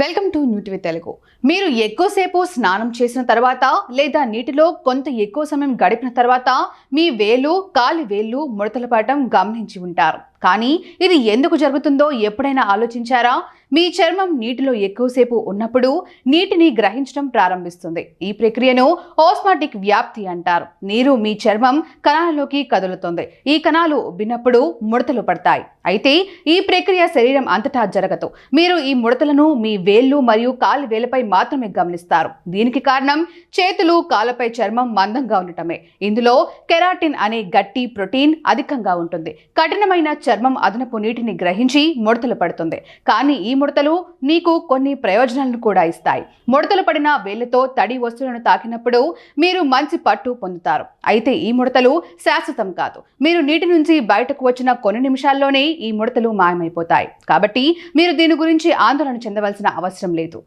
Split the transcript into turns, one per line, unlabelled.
Welcome to New TV Telugu. మీరు ఎక్కువసేపు స్నానం చేసిన తర్వాత లేదా నీటిలో కొంత ఎక్కువ సమయం గడిపిన తర్వాత మీ వేలు కాలి వేళ్ళు ముడతలు పడటం గమనించి ఉంటారు. కానీ ఇది ఎందుకు జరుగుతుందో ఎప్పుడైనా ఆలోచించారా? మీ చర్మం నీటిలో ఎక్కువసేపు ఉన్నప్పుడు నీటిని గ్రహించడం ప్రారంభిస్తుంది. ఈ ప్రక్రియను ఓస్మాటిక్ వ్యాప్తి అంటారు. నీరు మీ చర్మం కణాలలోకి కదులుతుంది. ఈ కణాలు ఉబ్బినప్పుడు ముడతలు పడతాయి. అయితే ఈ ప్రక్రియ శరీరం అంతటా జరగదు. మీరు ఈ ముడతలను మీ వేళ్ళు మరియు కాలి వేలపై మాత్రమే గమనిస్తారు. దీనికి కారణం చేతులు కాళ్ళపై చర్మం మందంగా ఉండటమే. ఇందులో కెరాటిన్ అనే గట్టి ప్రోటీన్ అధికంగా ఉంటుంది. కఠినమైన చర్మం అదనపు నీటిని గ్రహించి ముడతలు పడుతుంది. కానీ ఈ ముడతలు నీకు కొన్ని ప్రయోజనాలను కూడా ఇస్తాయి. ముడతలు పడిన వేళ్ళతో తడి వస్తువులను తాకినప్పుడు మీరు మంచి పట్టు పొందుతారు. అయితే ఈ ముడతలు శాశ్వతం కాదు. మీరు నీటి నుంచి బయటకు వచ్చిన కొన్ని నిమిషాల్లోనే ఈ ముడతలు మాయమైపోతాయి. కాబట్టి మీరు దీని గురించి ఆందోళన చెందవలసిన అవసరం లేదు.